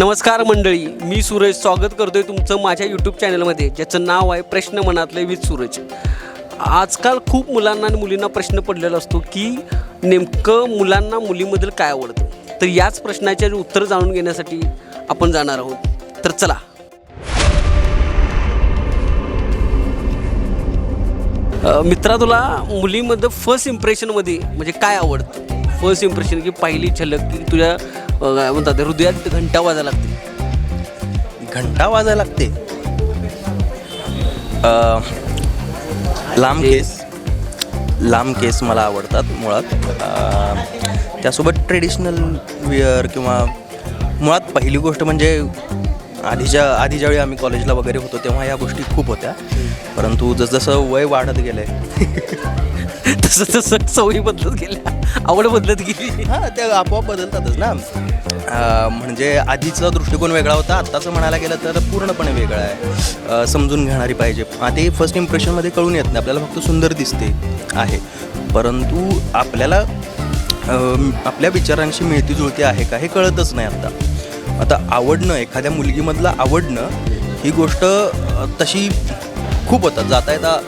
नमस्कार मंडळी मी सूरज स्वागत करतोय तुमचं माझ्या यूट्यूब चॅनलमध्ये ज्याचं नाव आहे प्रश्न मनातले विथ सूरज. आजकाल खूप मुलांना आणि मुलींना प्रश्न पडलेला असतो की नेमकं मुलांना मुलीमधील काय आवडतं? तर याच प्रश्नाचे उत्तर जाणून घेण्यासाठी आपण जाणार आहोत. तर चला. मित्रा तुला मुलीमध्ये फर्स्ट इम्प्रेशनमध्ये म्हणजे काय आवडतं? फर्स्ट इम्प्रेशन की पहिली झलक की तुझ्या काय म्हणतात हृदयात घंटा वाजायला लागते. घंटा वाजायला लागते? अ, लांब केस. लांब केस मला आवडतात मुळात. अ, त्यासोबत ट्रेडिशनल विअर किंवा मुळात पहिली गोष्ट म्हणजे आधीच्या आधी ज्यावेळी आम्ही कॉलेजला वगैरे होतो तेव्हा या गोष्टी खूप होत्या. परंतु जसजसं वय वाढत गेलं आहे तसं तसं सवयी बदलत गेल्या. आवड बदलत गेली. हां ते आपोआप बदलतातच ना. म्हणजे आधीचा दृष्टिकोन वेगळा होता आत्ताचं म्हणायला गेलं तर पूर्णपणे वेगळा आहे. समजून घेणारी पाहिजे. ते फर्स्ट इम्प्रेशनमध्ये कळून येत नाही आपल्याला फक्त सुंदर दिसते आहे. परंतु आपल्याला आपल्या विचारांशी मिळती जुळती आहे का हे कळतच नाही आत्ता आता आवडणं एखाद्या मुलगीमधलं आवडणं ही गोष्ट तशी खूप होतात. जाता येता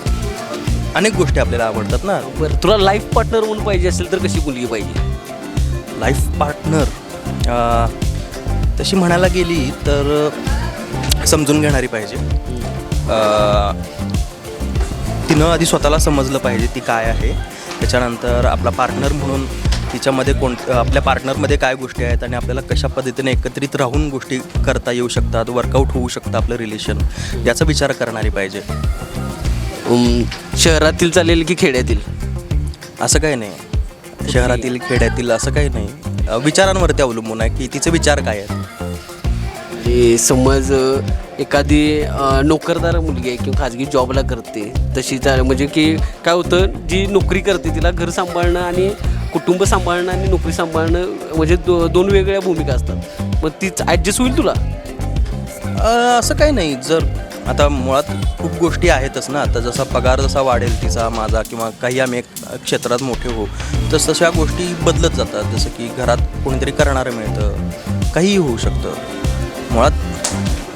अनेक गोष्टी आपल्याला आवडतात ना. बरं तुला लाईफ पार्टनर म्हणून पाहिजे असेल तर कशी मुलगी पाहिजे? लाईफ पार्टनर तशी म्हणायला गेली तर समजून घेणारी पाहिजे. तिनं आधी स्वतःला समजलं पाहिजे ती काय आहे. त्याच्यानंतर आपला पार्टनर म्हणून तिच्यामध्ये कोण आपल्या पार्टनरमध्ये काय गोष्टी आहेत आणि आपल्याला कशा पद्धतीने एकत्रित राहून गोष्टी करता येऊ शकतात वर्कआउट होऊ शकतं आपलं रिलेशन याचा विचार करणारी पाहिजे. शहरातील चालेल की खेड्यातील? असं काही नाही. शहरातील खेड्यातील असं काही नाही. विचारांवरती अवलंबून आहे की तिचे विचार काय आहेत? म्हणजे समज एखादी अ, नोकरदार मुलगी आहे किंवा खाजगी जॉबला करते तशी जा म्हणजे की काय होतं जी नोकरी करते तिला घर सांभाळणं आणि कुटुंब सांभाळणं आणि नोकरी सांभाळणं म्हणजे दो दोन वेगळ्या भूमिका असतात. मग तीच ॲडजस्ट होईल तुला? अ, असं काही नाही. जर आता मुळात खूप गोष्टी आहेतच ना. आता जसा पगार जसा वाढेल तिचा माझा किंवा काही आम्ही एक क्षेत्रात मोठे हो तस तशा गोष्टी बदलत जातात. जसं की घरात कोणीतरी करणारं मिळतं काहीही होऊ शकतं. मुळात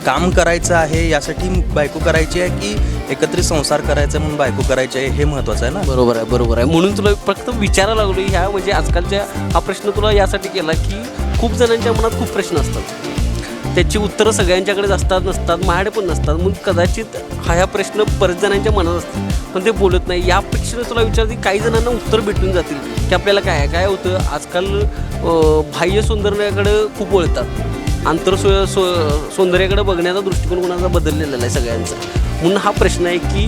काम करायचं आहे यासाठी बायको करायची आहे की एकत्रित संसार करायचा आहे म्हणून बायको करायची आहे हे महत्त्वाचं आहे ना? बरोबर आहे बरोबर आहे. म्हणून तुला फक्त विचारायला लागलो ह्या म्हणजे आजकालच्या हा प्रश्न तुला यासाठी केला की खूप जणांच्या मनात खूप प्रश्न असतात. त्याची उत्तरं सगळ्यांच्याकडेच असतात नसतात माझ्याकडे पण नसतात. म्हणून कदाचित हा ह्या प्रश्न बरेच जणांच्या मनात असतात. पण ते बोलत नाही. यापेक्षा तुला विचारते काही जणांना उत्तर भेटून जातील की आपल्याला काय आहे काय होतं. आजकाल बाह्य सौंदर्याकडं खूप वळतात. आंतर सो सो सौंदर्याकडे बघण्याचा दृष्टिकोन कोणाचा बदललेला आहे सगळ्यांचा. म्हणून हा प्रश्न आहे की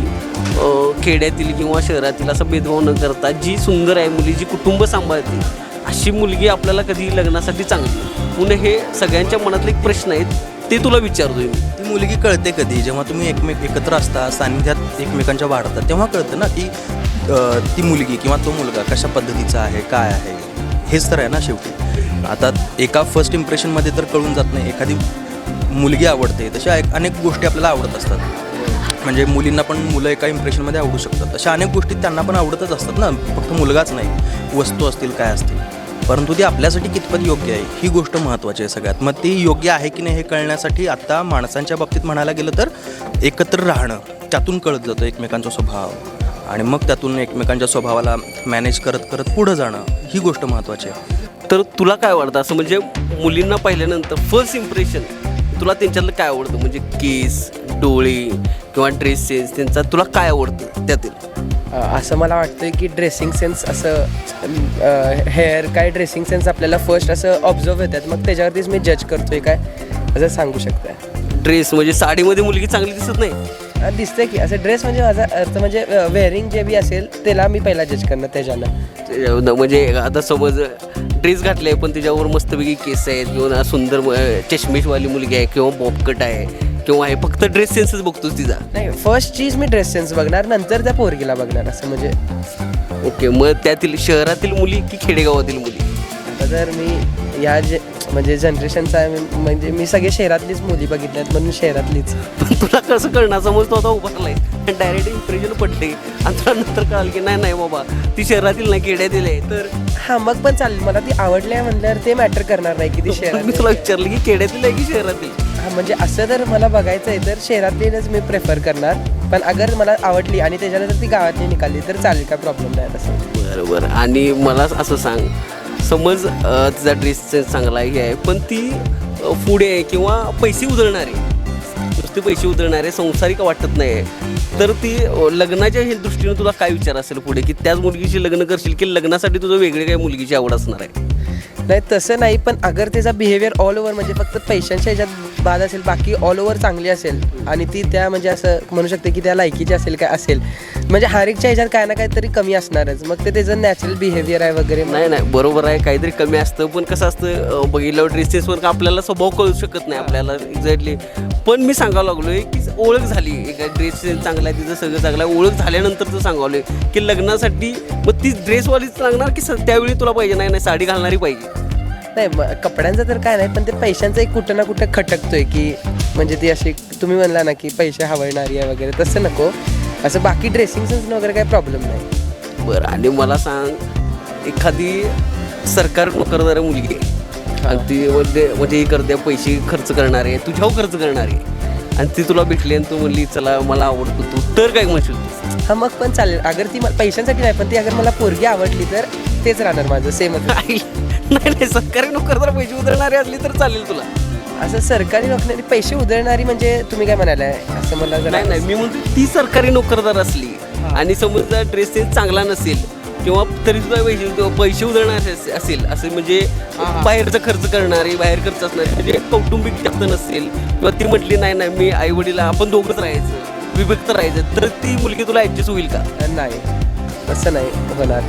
खेड्यातील किंवा शहरातील असा भेदभाव न करता जी सुंदर आहे मुली जी कुटुंब सांभाळते अशी मुलगी आपल्याला कधी लग्नासाठी चांगली पुणे हे सगळ्यांच्या मनातले एक प्रश्न आहेत ते तुला विचारतोय मी. ती मुलगी कळते कधी? जेव्हा तुम्ही एकमेक एकत्र असता सानिध्यात एकमेकांच्या वाढतात तेव्हा कळतं ना की अ, ती मुलगी किंवा तो मुलगा कशा पद्धतीचा आहे काय आहे? हेच तर आहे ना शेवटी. आता एका फर्स्ट इम्प्रेशनमध्ये तर कळून जात नाही एखादी मुलगी आवडते तशा एक अनेक गोष्टी आपल्याला आवडत असतात. म्हणजे मुलींना पण मुलं एका इम्प्रेशनमध्ये आवडू शकतात. अशा अनेक गोष्टी त्यांना पण आवडतच असतात ना. फक्त मुलगाच नाही. वस्तू असतील काय असतील. परंतु ती आपल्यासाठी कितपत योग्य आहे? ही गोष्ट महत्त्वाची आहे सगळ्यात. मग ती योग्य आहे की नाही हे कळण्यासाठी आत्ता माणसांच्या बाबतीत म्हणायला गेलं तर एकत्र राहणं त्यातून कळत जातं एकमेकांचा स्वभाव. आणि मग त्यातून एकमेकांच्या स्वभावाला मॅनेज करत करत पुढं जाणं ही गोष्ट महत्त्वाची आहे. तर तुला काय आवडतं? असं म्हणजे मुलींना पाहिल्यानंतर फर्स्ट इम्प्रेशन तुला त्यांच्यातलं काय आवडतं? म्हणजे केस डोळे किंवा ड्रेस सेन्स त्यांचा तुला काय आवडतं त्यातील? असं मला वाटतं की ड्रेसिंग सेन्स असं हेअर काय ड्रेसिंग सेन्स आपल्याला फर्स्ट असं ऑब्झर्व होतात. मग त्याच्यावरतीच मी जज करतोय काय असं सांगू शकता ड्रेस म्हणजे साडीमध्ये मुलगी चांगली दिसत नाही. दिसतंय की असं ड्रेस म्हणजे माझा अर्थ म्हणजे वेअरिंग जे बी असेल त्याला मी पहिला जज करणं त्याच्यानं. म्हणजे आता समज ड्रेस घातले पण त्याच्यावर मस्तपैकी केस आहेत किंवा सुंदर चष्मेशवाली मुलगी आहे किंवा बॉबकट आहे. किंवा आहे? फक्त ड्रेस सेन्सच बघतोस तिचा. नाही फर्स्ट चीज मी ड्रेस सेन्स बघणार नंतर त्या पोरगीला बघणार असं म्हणजे. ओके मग त्यातील शहरातील मुली की खेडेगावातील मुली? आता जर मी या जे म्हणजे जनरेशनचा आहे म्हणजे मी सगळे शहरातलीच मुली बघितल्यात म्हणून शहरातलीच. पण तुला कसं कळणार? समज तो आता उभारलाय डायरेक्ट इम्प्रेशन पडले. आणि तुला नंतर कळाल की नाही नाही बाबा ती शहरातील नाही खेड्यातील आहे. तर हां मग पण चालेल. मला ती आवडली आहे म्हणल्यावर ते मॅटर करणार नाही की ती मी शहरात तुला विचारलं की खेड्यातील आहे की शहरातील? हां म्हणजे असं जर मला बघायचं आहे तर शहरातलीच मी प्रेफर करणार. पण अगर मला आवडली आणि त्याच्यानंतर ती गावातली निघाली तर चालेल काय प्रॉब्लेम नाही तसं बरं बरं. आणि मला असं सांग समज तिचा ड्रेस चांगला हे आहे पण ती पुढे आहे किंवा पैसे उधळणारे. नुसते पैसे उधळणारे संसारिक वाटत नाही तर ती लग्नाच्या हे दृष्टीने तुला काय विचार असेल पुढे? की त्याच मुलगीशी लग्न करशील की लग्नासाठी तुझं वेगळी काही मुलगीची आवड असणार आहे? नाही तसं नाही पण अगर त्याचा बिहेवियर ऑल ओव्हर म्हणजे फक्त पैशांच्या ह्याच्यात बाद असेल बाकी ऑल ओव्हर चांगली असेल. आणि ती त्या म्हणजे असं म्हणू शकते की त्या लायकीची असेल काय असेल. म्हणजे हर एकच्या ह्याच्यात काय ना काहीतरी कमी असणारच. मग ते त्याचं नॅचरल बिहेवियर आहे वगैरे नाही नाही बरोबर आहे. काहीतरी कमी असतं पण कसं असतं बघितलं बघितल्यावर ड्रेसेसवर का आपल्याला स्वभाव कळू शकत नाही आपल्याला एक्झॅक्टली पण मी सांगावं आहे की ओळख झाली. एका ड्रेस चांगला आहे तिचं सगळं चांगलं आहे. ओळख झाल्यानंतर तर सांगावलं की लग्नासाठी मग ती ड्रेसवालीच लागणार की त्यावेळी तुला पाहिजे? नाही नाही साडी घालणारी पाहिजे. नाही कपड्यांचं तर काय नाही पण ते पैशांचं एक कुठं ना कुठं खटकतोय की म्हणजे ती अशी तुम्ही म्हणला ना की पैसे हवळणारी आहे वगैरे तसं नको. असं बाकी ड्रेसिंग सेन्स वगैरे काही प्रॉब्लेम नाही. बरं आणि मला सांग एखादी सरकार नोकरदार मुलगी आहे आणि ती म्हणजे म्हणजे हे करते पैसे खर्च करणारे तुझ्यावर खर्च करणारे आणि ती तुला भेटली आणि तू म्हणली चला मला आवडतो तू. तर काय म्हणशील हा मग पण चालेल. अगर ती पैशांसाठी नाही पण ती अगर मला पोरगी आवडली तर तेच राहणार माझं सेमच नाही नाही सरकारी नोकरदार पैसे उधळणारी असली तर चालेल तुला. असं सरकारी नोकरी पैसे उधळणारी म्हणजे तुम्ही काय म्हणालाय असं मला जरा नाही नाही मी म्हणतो ती सरकारी नोकरदार असली आणि समज ड्रेस सेन्स चांगला नसेल किंवा तरी सुद्धा पैसे पैसे उधळणार असे- असेल असं म्हणजे बाहेरचा खर्च करणारी बाहेर खर्च असणारी म्हणजे कौटुंबिक जास्त नसेल किंवा ती म्हटली नाही नाही मी आई वडील आपण दोघंच राहायचं विभक्त राहायचं तर ती मुलगी तुला ऍडजस्ट होईल का? नाही तसं नाही होणार.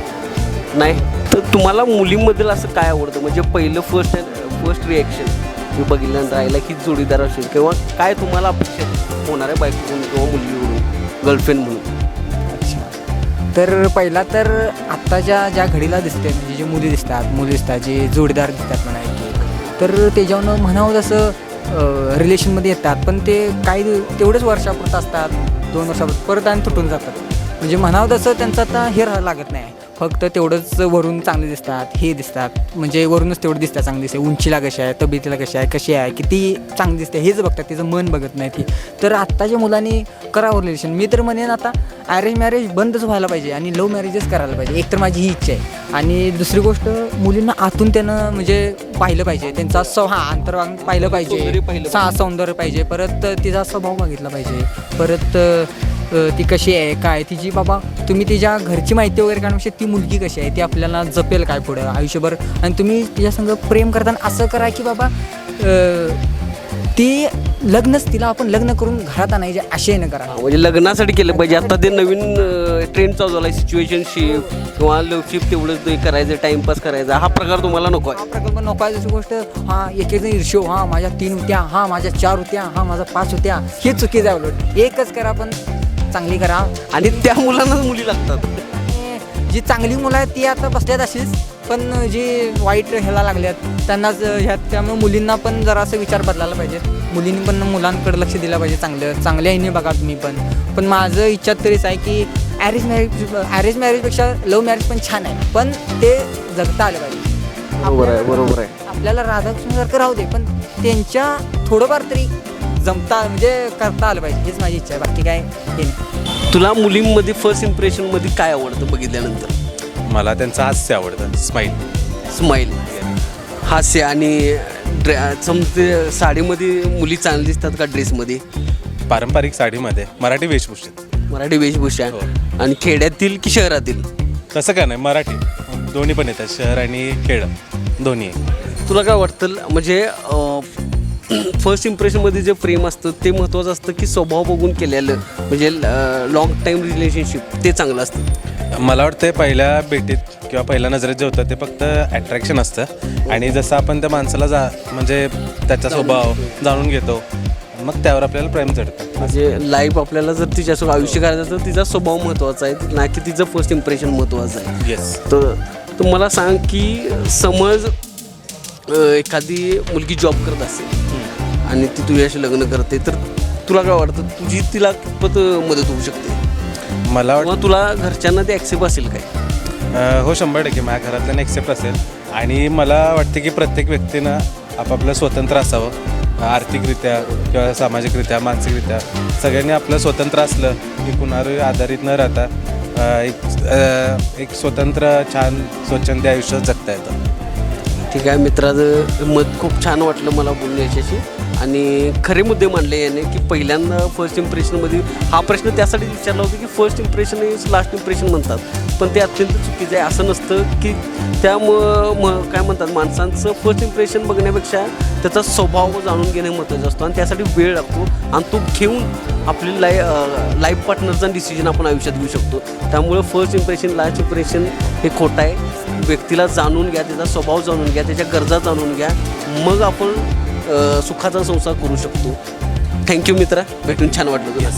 नाही तर तुम्हाला मुलींमधील असं काय आवडतं? म्हणजे पहिलं फर्स्ट फर्स्ट रिॲक्शन मी बघितल्यानंतर राहिला की जोडीदार असेल किंवा काय तुम्हाला अपेक्षा होणार आहे बायकोकडून किंवा मुलगीकडून गर्लफ्रेंड म्हणून? तर पहिला तर आत्ताच्या ज्या घडीला दिसते म्हणजे जे मुली दिसतात मुली दिसतात जे जोडीदार दिसतात म्हणा एक तर त्याच्यावरनं म्हणावं तसं रिलेशनमध्ये येतात पण ते काही तेवढेच वर्षापुरतं असतात दोन वर्षापुरतं परत आणि तुटून जातात. म्हणजे म्हणावं तसं त्यांचं आता हे राहावं लागत नाही. फक्त तेवढंच वरून चांगले दिसतात हे दिसतात. म्हणजे वरूनच तेवढं दिसतात चांगली दिसते उंचीला कशी आहे तब्येतीला कशी आहे कशी आहे किती चांगली दिसते हेच बघतात तिचं मन बघत नाही ती तर आत्ताच्या मुलांनी करावं रिलेशन मी तर म्हणेन आता अरेंज मॅरेज बंदच व्हायला पाहिजे आणि लव्ह मॅरेजच करायला पाहिजे. एक तर माझी ही इच्छा आहे. आणि दुसरी गोष्ट मुलींना आतून त्यानं म्हणजे पाहिलं पाहिजे. त्यांचा स्व हा अंतर्वांग पाहिलं पाहिजे. सा सौंदर्य पाहिजे. परत तिचा स्वभाव बघितला पाहिजे. परत ती कशी आहे काय? तिची बाबा तुम्ही तिच्या घरची माहिती वगैरे काढण्यापेक्षा ती मुलगी कशी आहे ती आपल्याला जपेल काय पुढं आयुष्यभर. आणि तुम्ही तिच्या संग प्रेम करताना असं करा की बाबा ती लग्नच तिला आपण लग्न करून घरात आणायचे असे न करा. म्हणजे लग्नासाठी केलं पाहिजे. आता ते नवीन ट्रेंड चालू झाला सिच्युएशनशिप किंवा लवशिप तेवढंच ते करायचं टाइमपास करायचा. हा प्रकार तुम्हाला नको हा आहे प्रकल्प नको आहे. दुसरी गोष्ट हा एक एक ईर्ष्यो हा माझ्या तीन होत्या हा माझ्या चार होत्या हा माझा पाच होत्या हे चुकीचं आहे उलट. एकच करा पण चांगली करा. आणि त्या मुलांनाच मुली लागतात. जी चांगली मुलं आहेत ती आता बसल्यात अशीच. पण जी वाईट ह्याला लागल्यात त्यांनाच ह्यात त्यामुळे मुलींना पण जरा असं विचार बदलायला पाहिजे. मुलींनी पण मुलांकडे लक्ष दिलं पाहिजे चांगलं. चांगल्या ह्याने बघा तुम्ही पण. पण माझं इच्छा तरीच आहे की ॲरेंज मॅरेज ॲरेंज मॅरेजपेक्षा लव्ह मॅरेज पण छान आहे. पण ते जगता आलं पाहिजे. बरोबर आहे बरोबर आहे. आपल्याला राधाकृष्णासारखं राहू दे पण त्यांच्या थोडंफार तरी जमता म्हणजे करता आलं पाहिजे हेच माझी इच्छा आहे. बाकी काय हे नाही. तुला मुलींमध्ये फर्स्ट इम्प्रेशनमध्ये काय आवडतं बघितल्यानंतर? मला त्यांचं हास्य आवडतं स्माईल स्माईल हास्य आणि ड्रे समजे साडीमध्ये मुली चांगली दिसतात का ड्रेसमध्ये पारंपरिक साडीमध्ये मराठी वेशभूषेत. मराठी वेशभूषा हो. आणि खेड्यातील की शहरातील? तसं काय नाही मराठी. दोन्ही पण येतात शहर आणि खेड. दोन्ही. तुला काय वाटतं म्हणजे फर्स्ट इम्प्रेशनमध्ये जे प्रेम असतं ते महत्त्वाचं असतं की स्वभाव बघून केलेलं. म्हणजे लॉंग टाईम रिलेशनशिप ते चांगलं असतं. मला वाटतं पहिल्या भेटीत किंवा पहिल्या नजरेत जे होतं ते फक्त अट्रॅक्शन असतं. आणि जसं आपण त्या माणसाला जा म्हणजे त्याचा स्वभाव जाणून घेतो मग त्यावर आपल्याला प्रेम चढतं. म्हणजे लाईफ आपल्याला जर तिच्यासोबत आयुष्य करायचं तर तिचा स्वभाव महत्त्वाचा आहे ना की तिचं फर्स्ट इम्प्रेशन महत्त्वाचं आहे. येस तर मला सांग की समज एखादी मुलगी जॉब करत असेल आणि ती तुझ्याशी लग्न करते तर तुला काय वाटतं? तुझी तिला कितपत मदत होऊ शकते? मला वाटतं तुला घरच्यांना ते ॲक्सेप्ट असेल काय? हो शंभर टक्के. माझ्या घरातल्यानं एक्सेप्ट असेल. आणि मला वाटते की प्रत्येक व्यक्तीनं आपापलं स्वतंत्र असावं. आर्थिकरित्या किंवा सामाजिकरित्या मानसिकरित्या. सगळ्यांनी आपलं स्वतंत्र असलं की कुणावर आधारित न राहता एक एक स्वतंत्र छान स्वच्छंदी आयुष्य जगता येतं. ठीक आहे. मित्राचं मत खूप छान वाटलं मला बोलून याच्याशी. आणि खरे मुद्दे मांडले याने की पहिल्यांदा फर्स्ट इम्प्रेशनमध्ये हा प्रश्न त्यासाठी विचारला होता की first impression is last impression म्हणतात. पण ते अत्यंत चुकीचं आहे. असं नसतं की त्या म म- काय म्हणतात माणसांचं फर्स्ट इम्प्रेशन बघण्यापेक्षा त्याचा स्वभाव जाणून घेणे महत्त्वाचं असतो. आणि त्यासाठी वेळ लागतो. आणि तो घेऊन आपली लाय लाईफ पार्टनरचा डिसिजन आपण आयुष्यात घेऊ शकतो. त्यामुळे फर्स्ट इम्प्रेशन लास्ट इम्प्रेशन हे खोटं आहे. व्यक्तीला जाणून घ्या त्याचा स्वभाव जाणून घ्या त्याच्या गरजा जाणून घ्या. मग आपण सुखाचा संसार करू शकतो. थँक्यू मित्रा भेटून छान वाटलं तुला.